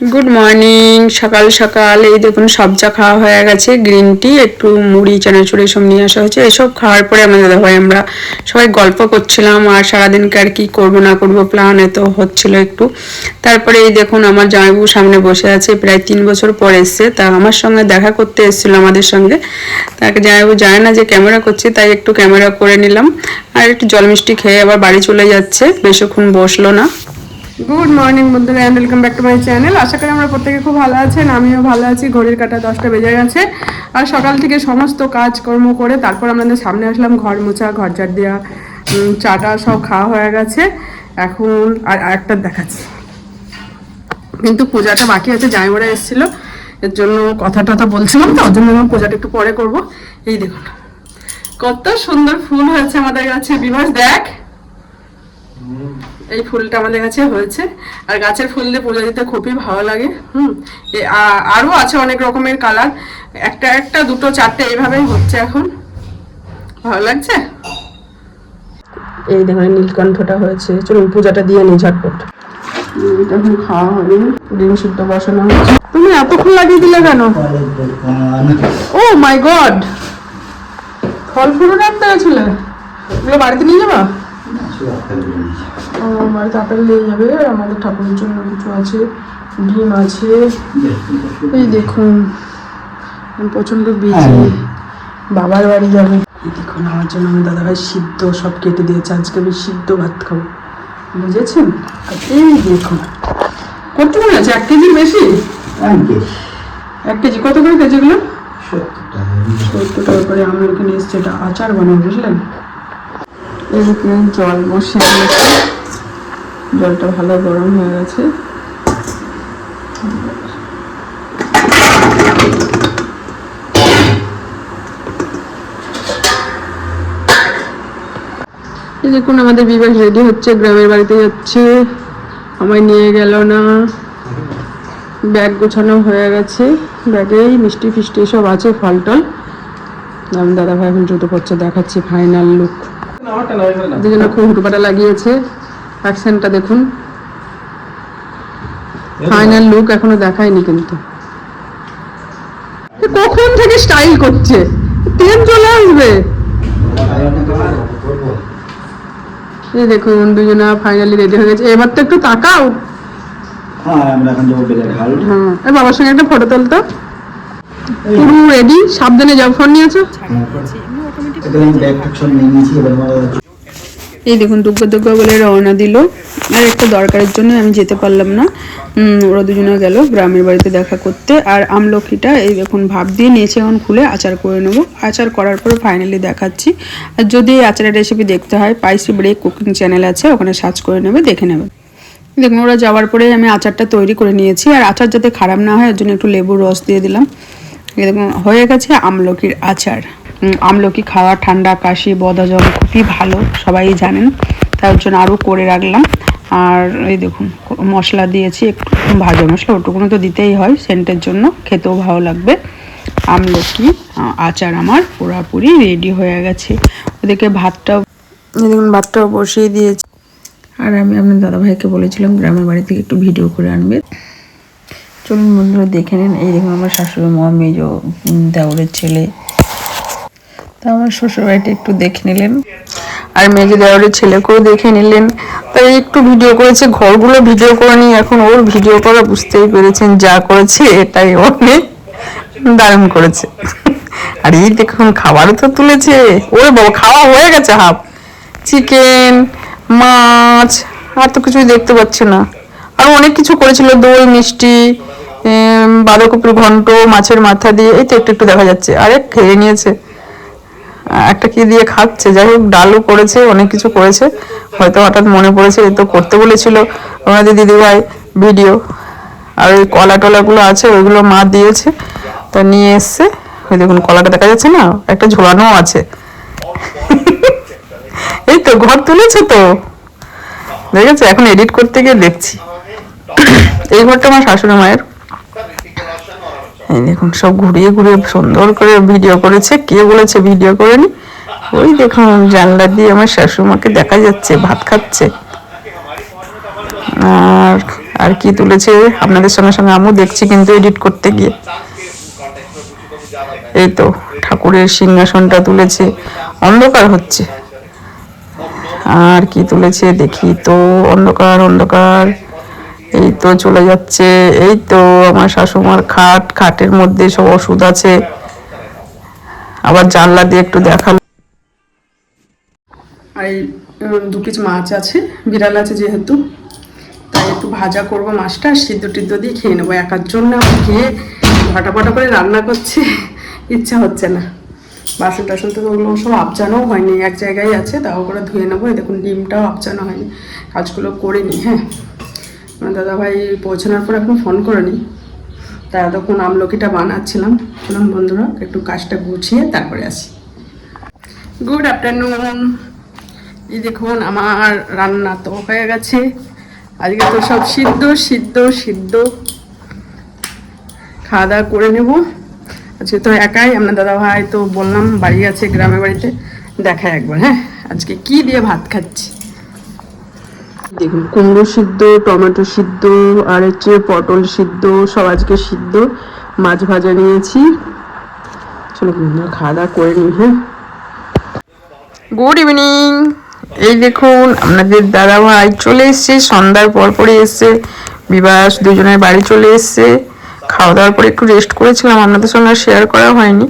Good morning সকাল সকাল। এই দেখুন, সব সবজা খাওয়া হয়ে গেছে। গ্রিন টি একটু মুড়ি, চানাচুর এসব নিয়ে আসা হয়েছে। এসব খাওয়ার পরে আমাদের দাদাভাই আমরা সবাই গল্প করছিলাম আর সারাদিনকে আর কি করব, না করব প্ল্যান এত হচ্ছিল একটু। তারপরে এই দেখুন, আমার জামাইবু সামনে বসে আছে, প্রায় তিন বছর পর এসছে। তা আমার সঙ্গে দেখা করতে এসেছিল আমাদের সঙ্গে। তাকে জামাইবু জানে না যে ক্যামেরা করছি, তাই একটু ক্যামেরা করে নিলাম। আর একটু জল মিষ্টি খেয়ে আবার বাড়ি চলে যাচ্ছে। বেশিক্ষণ বসল না। গুড মর্নিং বন্ধুরা and welcome back to my channel আশা করি আমরা প্রত্যেকে খুব ভালো আছেন, আমিও ভালো আছি। ঘড়ির কাটা দশটা বেজে গেছে। আর সকাল থেকে সমস্ত কাজকর্ম করে তারপর আমাদের সামনে আসলাম ঘর মোছা, ঘর ঝাড় দেওয়া চাটা সব খাওয়া হয়ে গেছে। এখন আর একটা দেখাচ্ছি। কিন্তু পূজাটা বাকি আছে জামাইবাড়া এসেছিল। এর জন্য কথা টথা বলছিলাম তো, ওর জন্য আমি পূজাটা একটু পরে করব। এই দেখুন, কত সুন্দর ফুল হয়েছে আমাদের কাছে বিভাস, দেখ। এই ফুলটা আমাদের কাছে হয়েছে। আর গাছের ফুল দিয়ে পুজো দিতে খুবই ভালো লাগে হুম। এ- আ- আরও আছে অনেক রকমের কালার। একটা একটা দুটো চারটে এইভাবেই হচ্ছে এখন। ভালো লাগছে? এই দেখুন নীলকণ্ঠটা হয়েছে। চলুন পূজাটা দিয়ে নিই ঝটপট। এখন খাওয়া হবে ডিম সিদ্ধ বসানো তুমি এতক্ষণ লাগিয়ে দিলে কেন? ও মাই গড! ফল ফুলও রাখতে গেছিলে বাড়িতে নিয়ে যাবা? বাড়িতে আপেল নিয়ে যাবে। আমাদের ঠাকুরের জন্য কিছু আছে ডিম আছে। এই দেখুন আমি প্রচণ্ড বিজি বাবার বাড়ি যাবে। এই দেখুন আমার জন্য আমি দাদাভাই সিদ্ধ সব কেটে দিয়েছে। আজকে আমি সিদ্ধ ভাত খাব। বুঝেছেন? এই দেখুন কতগুলো আছে? এক কেজির বেশি? এক কেজি। কত করে কেজি গুলো সত্তর টাকা করে। আমরা এখানে এসছে। এটা আচার বানাবো বুঝলেন? এদিকে জল বসে জলটা ভালো গরম হয়ে গেছে। দেখুন আমাদের বিবাহ রেডি হচ্ছে গ্রামের বাড়িতে যাচ্ছে। আমায় নিয়ে গেল না। ব্যাগ গোছানো হয়ে গেছে। ব্যাগেই মিষ্টি ফিষ্টি সব আছে ফল টল আমি দাদা ভাই এখন জুতো পড়ছে দেখাচ্ছি ফাইনাল লুক দুজনে খুব হুটপাটা লাগিয়েছে। অ্যাকশনটা দেখুন। ফাইনাল লুক এখনও দেখায়নি কিন্তু। কখন থেকে স্টাইল করছে? ট্রেন চলে আসবে। এই দেখুন দুজনা ফাইনালি রেডি হয়ে গেছে। এবার তো একটু তাকাও। হ্যাঁ হ্যাঁ বাবার সঙ্গে একটা ফটো তুলতো। পুরো রেডি সাবধানে যাও ফোন নিয়েছো এই দেখুন দুগ্গ দুগ্গ বলে রওনা দিল। আর একটা দরকারের জন্য আমি যেতে পারলাম না। ওরা দুজনে গেল গ্রামের বাড়িতে দেখা করতে। আর আমলকিটা এই দেখুন ভাব দিয়ে নিয়েছে, এখন খুলে আচার করে নেব। আচার করার পরে ফাইনালি দেখাচ্ছি। আর যদি এই আচারের রেসিপি দেখতে হয় পাইসি ব্রেক কুকিং চ্যানেল আছে, ওখানে সার্চ করে নেবে, দেখে নেবে। দেখুন, ওরা যাওয়ার পরে আমি আচারটা তৈরি করে নিয়েছি। আর আচার যাতে খারাপ না হয়, ওর জন্য একটু লেবুর রস দিয়ে দিলাম। দেখুন, হয়ে গেছে আমলকির আচার। আমলকি, খাওয়া, ঠান্ডা, কাশি বদহজম খুবই ভালো, সবাই জানেন। তার জন্য আরও করে রাখলাম। আর এই দেখুন, মশলা দিয়েছি, একটু ভাজা মশলা ওটুকুনো তো দিতেই হয় সেন্টের জন্য, খেতেও ভালো লাগবে। আমলকি আচার আমার পুরাপুরি রেডি হয়ে গেছে। ওদেরকে ভাতটাও দেখুন, ভাতটাও বসিয়ে দিয়েছি। আর আমি আপনার দাদাভাইকে বলেছিলাম, গ্রামের বাড়ি থেকে একটু ভিডিও করে আনবে। চলুন বন্ধুরা, দেখে নিন। এই দেখুন, আমার শাশুড়ি মা, মেজ ছেলে। তা আমার শ্বশুর বাড়িটা একটু দেখে নিলেন। আর মেজে দেওয়ারের ছেলেকেও দেখে নিলেন। তাই একটু ভিডিও করেছে, ঘরগুলো ভিডিও করে নিয়ে এখন ওর ভিডিও করা বুঝতেই পেরেছেন, যা করেছে এটাই অনেক দারুণ করেছে। আর এই দেখুন, খাবারও তো তুলেছে। ওরে বাবা, খাওয়া হয়ে গেছে হাফ। চিকেন, মাছ, আর তো কিছুই দেখতে পাচ্ছি না। আর অনেক কিছু করেছিল, দই, মিষ্টি বাঁধাকপির ঘন্ট, মাছের মাথা দিয়ে, এই তো একটু একটু দেখা যাচ্ছে। আরে খেয়ে নিয়েছে। একটা কি দিয়ে খাচ্ছে? যাই হোক, ডালও করেছে, অনেক কিছু করেছে। হয়তো হঠাৎ মনে পড়েছে, এ তো করতে বলেছিল আমাদের দিদিভাই ভিডিও। আর ওই কলা টলাগুলো আছে, ওইগুলো মা দিয়েছে। তা নিয়ে এসছে। ওই দেখুন, কলাটা দেখা যাচ্ছে না? একটা ঝোলানো আছে। এই তো, ঘর তুলেছে তো? দেখেছ? এখন এডিট করতে গিয়ে দেখছি। এই ঘরটা আমার শাশুড়ি মায়ের। এই দেখুন, সব ঘুরিয়ে ঘুরিয়ে সুন্দর করে ভিডিও করেছে। কে বলেছে ভিডিও করেনি? ওই দেখুন, জানলা দিয়ে আমার শাশুড়িমাকে দেখা যাচ্ছে, ভাত খাচ্ছে। আর আর কি তুলেছে? আপনাদের সঙ্গে সঙ্গে আমিও দেখছি কিন্তু এডিট করতে গিয়ে। এই তো, ঠাকুরের সিংহাসনটা তুলেছে। অন্ধকার হচ্ছে। আর কি তুলেছে, দেখি তো, অন্ধকার অন্ধকার। এই তো চলে যাচ্ছে, এই তো আমার শাশুমার খাট, খাটের মধ্যে সব ওষুধ আছে। আবার জানলা দিয়ে একটু দেখাল। আর এই দু পিস মাছ আছে, বিড়াল আছে যেহেতু। তাই একটু ভাজা করব মাছটা, সিদ্ধ টিদ্ধ দিয়ে খেয়ে নেব। একার জন্য আমার খেয়ে ফটাফটা করে রান্না করছি, ইচ্ছা হচ্ছে না। বাসন টাসন তো ওগুলো সব আপচানোও হয়নি, এক জায়গায় আছে, তাও করে ধুয়ে নেব। এই দেখুন, ডিমটাও আপচানো হয়নি, কাজগুলো করে নিই হ্যাঁ। দাদাভাই পৌঁছানোর পর এখন ফোন করেনি। তাই এতক্ষণ আমলকিটা বানাচ্ছিলাম। চলুন বন্ধুরা, একটু কাজটা গুছিয়ে তারপরে আসি। গুড আফটারনুন এই দেখুন, আমার রান্না তো হয়ে গেছে। আজকে তো সব সিদ্ধ সিদ্ধ সিদ্ধ। খাওয়া দাওয়া করে নেব। আজকে তো একাই আপনার দাদা ভাই তো বললাম, বাড়ি আছে, গ্রামের বাড়িতে। দেখায় একবার হ্যাঁ? আজকে কি দিয়ে ভাত খাচ্ছি? দেখুন কুমড়ো সিদ্ধ টমেটো সিদ্ধ আর হচ্ছে পটল সিদ্ধ সব আজকে সিদ্ধ। মাছ ভাজা নিয়েছি। চলো খাওয়া দাওয়া করে নিই হ্যাঁ? গুড ইভিনিং এই দেখুন আপনাদের দাদা ভাই চলে এসছে সন্ধ্যার পর পরে এসছে বিবাস দুজনের বাড়ি চলে এসছে। খাওয়া দাওয়ার পরে একটু রেস্ট করেছিলাম আপনাদের সঙ্গে শেয়ার করা হয়নি।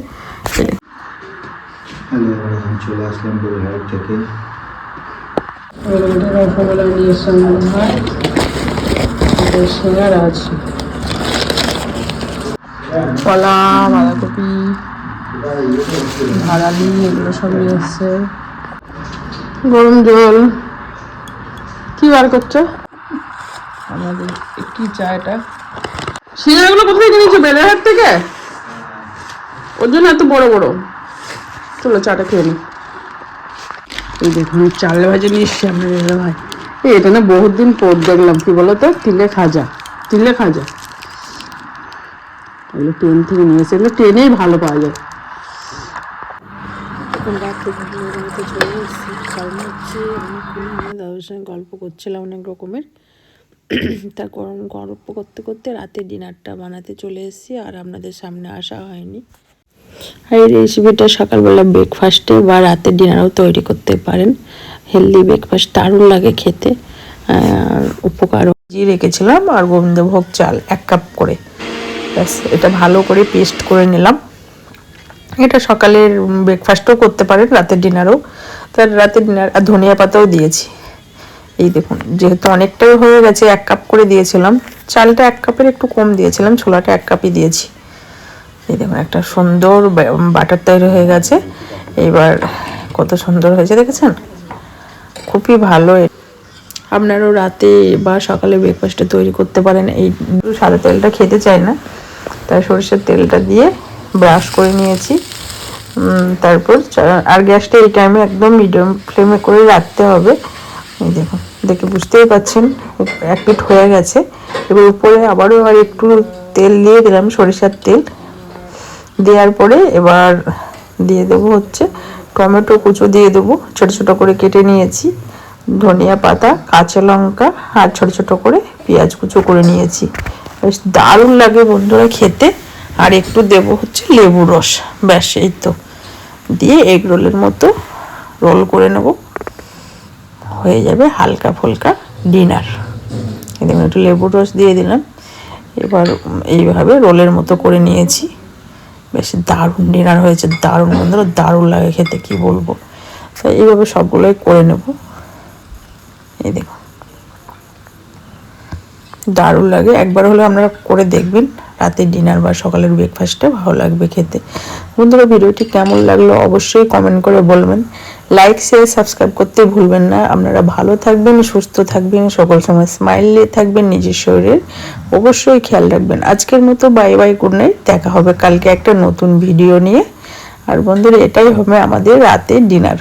চলে আসলাম থেকে। রসগোল্লা নিয়ে এসছে আমার ভাই সিঙ্গার আছে কলা, বাঁধাকপি ভাড়ালি এগুলো সব নিয়ে এসছে। গরম জল। কি বার করছ? আমাদের কি চা এটা। সিঙ্গারগুলো কোথায় কিনেছো বেলেরহাট থেকে? ওর জন্য এত বড় বড়। চলো চাটা খেয়ে নিই এই দেখুন চাল ভাজা নিয়ে এসছি আপনার ভাই। এটা না বহুত দিন পর দেখলাম, কি বলো তো তিলে খাজা তিলে খাজা। এগুলো ট্রেন থেকে নিয়ে এসে, এগুলো ট্রেনেই ভালো পাওয়া যায়। চলে এসেছি। কারণ হচ্ছে দাদার সঙ্গে গল্প করছিলাম অনেক রকমের। তা গরম গল্প করতে করতে রাতে ডিনারটা বানাতে চলে এসেছি, আর আপনাদের সামনে আসা হয়নি। আর এই রেসিপিটা সকালবেলা ব্রেকফাস্টে বা রাতের ডিনারও তৈরি করতে পারেন। হেলদি ব্রেকফাস্ট দারুণ লাগে খেতে। আর উপকার জি রেখেছিলাম আর গোবিন্দভোগ চাল, এক কাপ করে। ব্যাস, এটা ভালো করে পেস্ট করে নিলাম। এটা সকালের ব্রেকফাস্টও করতে পারেন, রাতের ডিনারও তার রাতের ডিনার আর ধনিয়া পাতাও দিয়েছি। এই দেখুন, যেহেতু অনেকটাই হয়ে গেছে, এক কাপ করে দিয়েছিলাম। চালটা এক কাপের একটু কম দিয়েছিলাম, ছোলাটা এক কাপই দিয়েছি। এই দেখুন, একটা সুন্দর বাটার তৈরি হয়ে গেছে। এবার কত সুন্দর হয়েছে, দেখেছেন? খুবই ভালো আপনারাও রাতে বা সকালে ব্রেকফাস্টে তৈরি করতে পারেন। এই সাদা তেলটা খেতে চাই না, তাই সরষের তেলটা দিয়ে ব্রাশ করে নিয়েছি। তারপর আর গ্যাসটা এই টাইমে একদম মিডিয়াম ফ্লেমে করে রাখতে হবে। এই দেখুন, দেখে বুঝতেই পাচ্ছেন, এক পিঠ হয়ে গেছে। এবার উপরে আবারও আর একটু তেল দিয়ে দিলাম সরিষার তেল। দেওয়ার পরে এবার দিয়ে দেবো হচ্ছে টমেটো কুচো দিয়ে দেবো। ছোট ছোট করে কেটে নিয়েছি। ধনিয়া পাতা, কাঁচা লঙ্কা আর ছোট ছোট করে পেঁয়াজ কুচো করে নিয়েছি। বেশ দারুণ লাগে বন্ধুরা খেতে। আর একটু দেবো হচ্ছে লেবু রস। ব্যাস, এই তো। দিয়ে এগ রোলের মতো রোল করে নেব। হয়ে যাবে হালকা ফুলকা ডিনার। দেখুন একটু লেবুর রস দিয়ে দিলাম। এবার এইভাবে রোলের মতো করে নিয়েছি। বেশ দারুণ ডিনার হয়েছে, দারুণ বন্ধুরা দারুণ লাগে খেতে, কি বলব? তো এইভাবে সবগুলোই করে নেব। এই দেখুন। দারুণ লাগে। একবার হলে আপনারা করে দেখবেন। রাতে ডিনার বা সকালের ব্রেকফাস্টটা ভালো লাগবে খেতে। বন্ধুরা, ভিডিওটি কেমন লাগল অবশ্যই কমেন্ট করে বলবেন। লাইক শেয়ার সাবস্ক্রাইব করতে ভুলবেন না। আপনারা ভালো থাকবেন, সুস্থ থাকবেন, সকল সময় স্মাইল থাকবেন, নিজের শরীরের অবশ্যই খেয়াল রাখবেন। আজকের মতো বাই বাই গুড নাইট দেখা হবে কালকে একটা নতুন ভিডিও নিয়ে। আর বন্ধুরা, এটাই হবে আমাদের রাতের ডিনার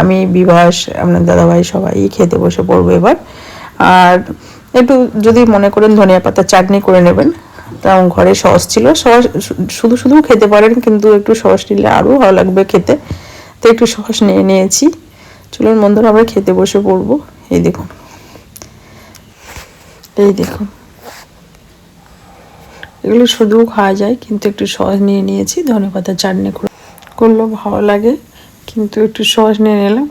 আমি বিভাস, আপনার দাদাভাই সবাই খেতে বসে পড়ব এবার। আর একটু যদি মনে করেন ধনিয়া পাতা চাটনি করে নেবেন। তেমন ঘরে সস ছিল, সস শুধু শুধু খেতে পারেন, কিন্তু একটু সস নিলে আরও ভালো লাগবে খেতে। তো একটু সস নিয়ে নিয়েছি। চলুন বন্ধুরা আমরা খেতে বসে পড়ব। এই দেখুন। এই দেখুন। এগুলো শুধু খাওয়া যায় কিন্তু একটু সস নিয়ে নিয়েছি। ধনে পাতা চাটনি করে করলেও ভালো লাগে কিন্তু একটু সস নিয়ে নিলাম।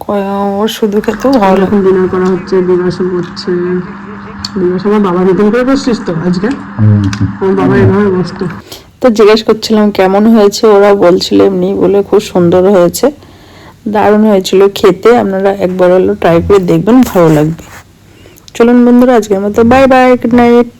ওর শুধু খেতেও ভালো লাগে। ডিনার করা হচ্ছে করছে। দিবাস আমার বাবার মতন করে বসছিস তো আজকে? আমার বাবা এভাবে বসতো তো জিজ্ঞেস করছিলাম কেমন হয়েছে? ওরা বলছিল এমনি বলে খুব সুন্দর হয়েছে। দারুণ হয়েছিল খেতে। আপনারা একবার হলো ট্রাই করে দেখবেন, ভালো লাগবে। চলুন বন্ধুরা, আজকের মতো বাই বাই গুড নাইট